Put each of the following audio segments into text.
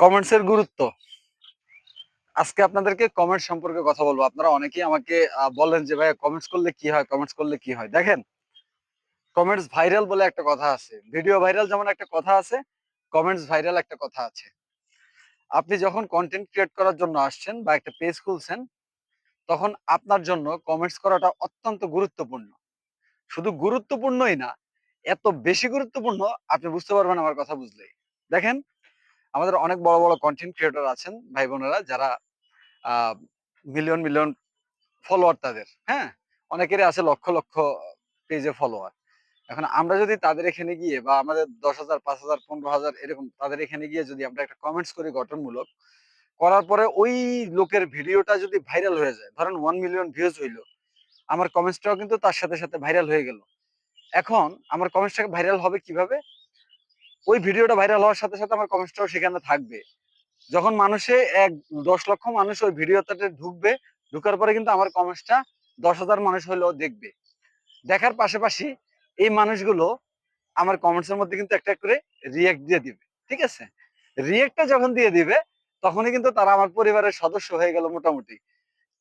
Comments এর গুরুত্ব। আজকে আপনাদেরকে কমেন্ট সম্পর্কে কথা বলব। আপনারা অনেকেই আমাকে বলেন যে ভাই কমেন্টস করলে কি হয়? কমেন্টস করলে কি হয়? দেখেন কমেন্টস ভাইরাল বলে একটা কথা আছে। ভিডিও ভাইরাল যেমন একটা কথা আছে কমেন্টস ভাইরাল একটা কথা আছে। আপনি যখন কন্টেন্ট ক্রিয়েট করার জন্য আসছেন বা একটা পেজ খুলছেন, তখন আপনার জন্য কমেন্টস করাটা অত্যন্ত গুরুত্বপূর্ণ। শুধু গুরুত্বপূর্ণই না, এত বেশি গুরুত্বপূর্ণ, আপনি বুঝতে পারবেন আমার কথা বুঝলেই। দেখেন আমাদের অনেক বড় বড় কন্টেন্ট ক্রিয়েটর আছেন ভাই বোনেরা যারা মিলিয়ন মিলিয়ন ফলোয়ার তাদের হ্যাঁ? অনেকেরই আছে লক্ষ লক্ষ পেজে ফলোয়ার এখন আমরা যদি তাদের এখানে গিয়ে বা আমাদের দশ হাজার, পাঁচ হাজার, পনেরো হাজার এরকম তাদের এখানে গিয়ে যদি আমরা একটা কমেন্টস করি গঠনমূলক, করার পরে ওই লোকের ভিডিওটা যদি ভাইরাল হয়ে যায়, ধরেন ওয়ান মিলিয়ন ভিউজ হইল, আমার কমেন্টসটাও কিন্তু তার সাথে সাথে ভাইরাল হয়ে গেল। এখন আমার কমেন্টসটা ভাইরাল হবে কীভাবে? ওই ভিডিওটা ভাইরাল হওয়ার সাথে সাথে আমার কমেন্টসটাও সেখানে থাকবে। যখন মানুষে এক দশ লক্ষ মানুষ ওই ভিডিওটাতে ঢুকবে, ঢুকার পরে কিন্তু আমার কমেন্টসটা দশ হাজার মানুষ হলেও দেখবে। দেখার পাশাপাশি এই মানুষগুলো আমার কমেন্টসের মধ্যে কিন্তু একটা করে রিয়েক্ট দিয়ে দিবে, ঠিক আছে? রিয়েক্টটা যখন দিয়ে দিবে, তখনই কিন্তু তারা আমার পরিবারের সদস্য হয়ে গেল মোটামুটি।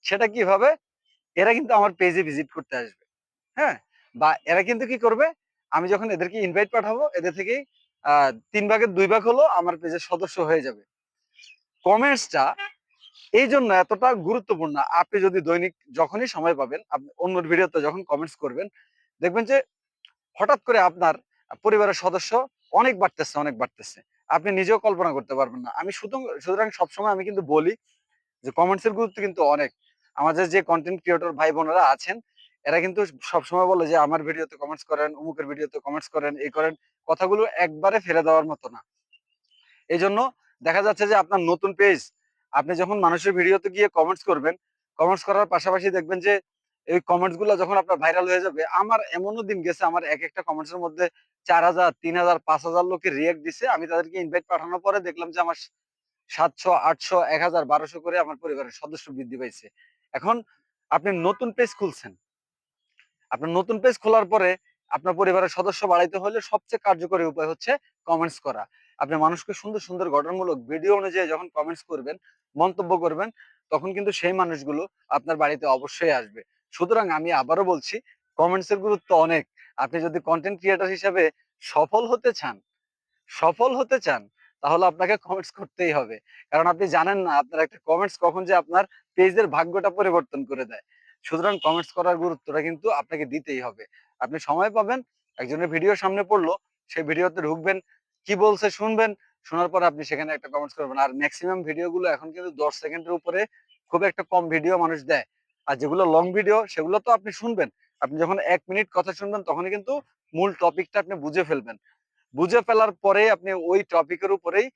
সেটা কীভাবে? এরা কিন্তু আমার পেজে ভিজিট করতে আসবে হ্যাঁ? বা এরা কিন্তু কি করবে? আমি যখন এদেরকে ইনভাইট পাঠাবো, এদের থেকেই তিন ভাগের দুই ভাগ হলো আমার পেজের সদস্য হয়ে যাবে। কমেন্টসটা এই জন্য এতটা গুরুত্বপূর্ণ। আপনি যদি দৈনিক যখনই সময় পাবেন, আপনি অন্য ভিডিওতে যখন কমেন্টস করবেন, দেখবেন যে হঠাৎ করে আপনার পরিবারের সদস্য অনেক বাড়তেছে অনেক বাড়তেছে। আপনি নিজেও কল্পনা করতে পারবেন না। আমি শুধু সুতরাং সবসময় আমি কিন্তু বলি যে কমেন্টস এর গুরুত্ব কিন্তু অনেক। আমাদের যে কন্টেন্ট ক্রিয়েটর ভাই বোনেরা আছেন এরা কিন্তু সবসময় বলে যে, আমার ভিডিওতে কমেন্টস করেন, অমুকের ভিডিওতে কমেন্টস করেন, এই করেন। কথাগুলো একবারে ফেলে দেওয়ার মতো না। এই জন্য দেখা যাচ্ছে যে, আপনার নতুন পেজ আপনি যখন মানুষের ভিডিওতে গিয়ে কমেন্টস করবেন কমেন্টস করার পাশাপাশি দেখবেন যে, এই কমেন্টসগুলো যখন আপনার ভাইরাল হয়ে যাবে, আমার এমনও দিন গেছে, আমার এক একটা কমেন্টস এর মধ্যে চার হাজার, তিন হাজার, পাঁচ হাজার লোকে রিয়েক্ট দিছে। আমি তাদেরকে ইনভাইট পাঠানোর পরে দেখলাম যে, আমার সাতশো, আটশো, এক হাজার, বারোশো করে আমার পরিবারের সদস্য বৃদ্ধি পাইছে। এখন আপনি নতুন পেজ খুলছেন আপনার নতুন পেজ খোলার পরে আপনার পরিবারের সদস্য বাড়াইতে হলে সবচেয়ে কার্যকরী উপায় হচ্ছে কমেন্টস করা। আপনি মানুষকে সুন্দর সুন্দর গঠনমূলক ভিডিও অনুযায়ী যখন কমেন্টস করবেন, মন্তব্য করবেন, তখন কিন্তু সেই মানুষগুলো আপনার বাড়িতে অবশ্যই আসবে। সুতরাং আমি আবারও বলছি কমেন্টস এর গুরুত্ব অনেক। আপনি যদি কন্টেন্ট ক্রিয়েটর হিসেবে সফল হতে চান, সফল হতে চান, তাহলে আপনাকে কমেন্টস করতেই হবে। কারণ আপনি জানেন না, আপনার একটা কমেন্টস কখন যে আপনার পেজের ভাগ্যটা পরিবর্তন করে দেয়। সুতরাং কমেন্টস করার গুরুত্বটা কিন্তু আপনাকে দিতেই হবে। আপনি সময় পাবেন, একজনের ভিডিও সামনে পড়ল, সেই ভিডিওতে ঢুকবেন, কি বলছে শুনবেন, শোনার পর আপনি সেখানে একটা কমেন্টস করবেন। আর ম্যাক্সিমাম ভিডিওগুলো এখন কিন্তু দশ সেকেন্ডের উপরে খুব একটা কম ভিডিও মানুষ দেয়। আর যেগুলো লং ভিডিও সেগুলো তো আপনি শুনবেন। আপনি যখন এক মিনিট কথা শুনবেন, তখনই কিন্তু মূল টপিকটা আপনি বুঝে ফেলবেন। বুঝে ফেলার পরে আপনি ওই টপিকের উপরেই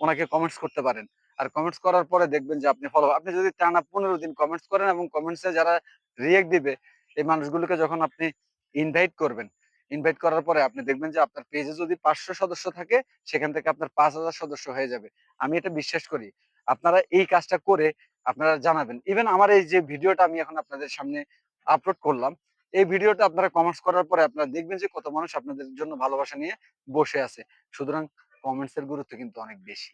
ওনাকে কমেন্টস করতে পারেন। আর কমেন্টস করার পরে দেখবেন যে আপনি ফলো আপনি যদি টানা পনেরো দিন কমেন্টস করেন এবং কমেন্টসে যারা রিয়েক্ট দিবে, এই মানুষগুলোকে যখন আপনি ইনভাইট করবেন ইনভাইট করার পরে আপনি দেখবেন যে আপনার পেজে যদি পাঁচশো সদস্য থাকে, সেখান থেকে আপনার পাঁচ হাজার সদস্য হয়ে যাবে। আমি এটা বিশ্বাস করি। আপনারা এই কাজটা করে আপনারা জানাবেন। ইভেন আমার এই যে ভিডিওটা আমি এখন আপনাদের সামনে আপলোড করলাম, এই ভিডিওটা আপনারা কমেন্টস করার পরে আপনারা দেখবেন যে কত মানুষ আপনাদের জন্য ভালোবাসা নিয়ে বসে আছে। সুতরাং কমেন্টস এর গুরুত্ব কিন্তু অনেক বেশি।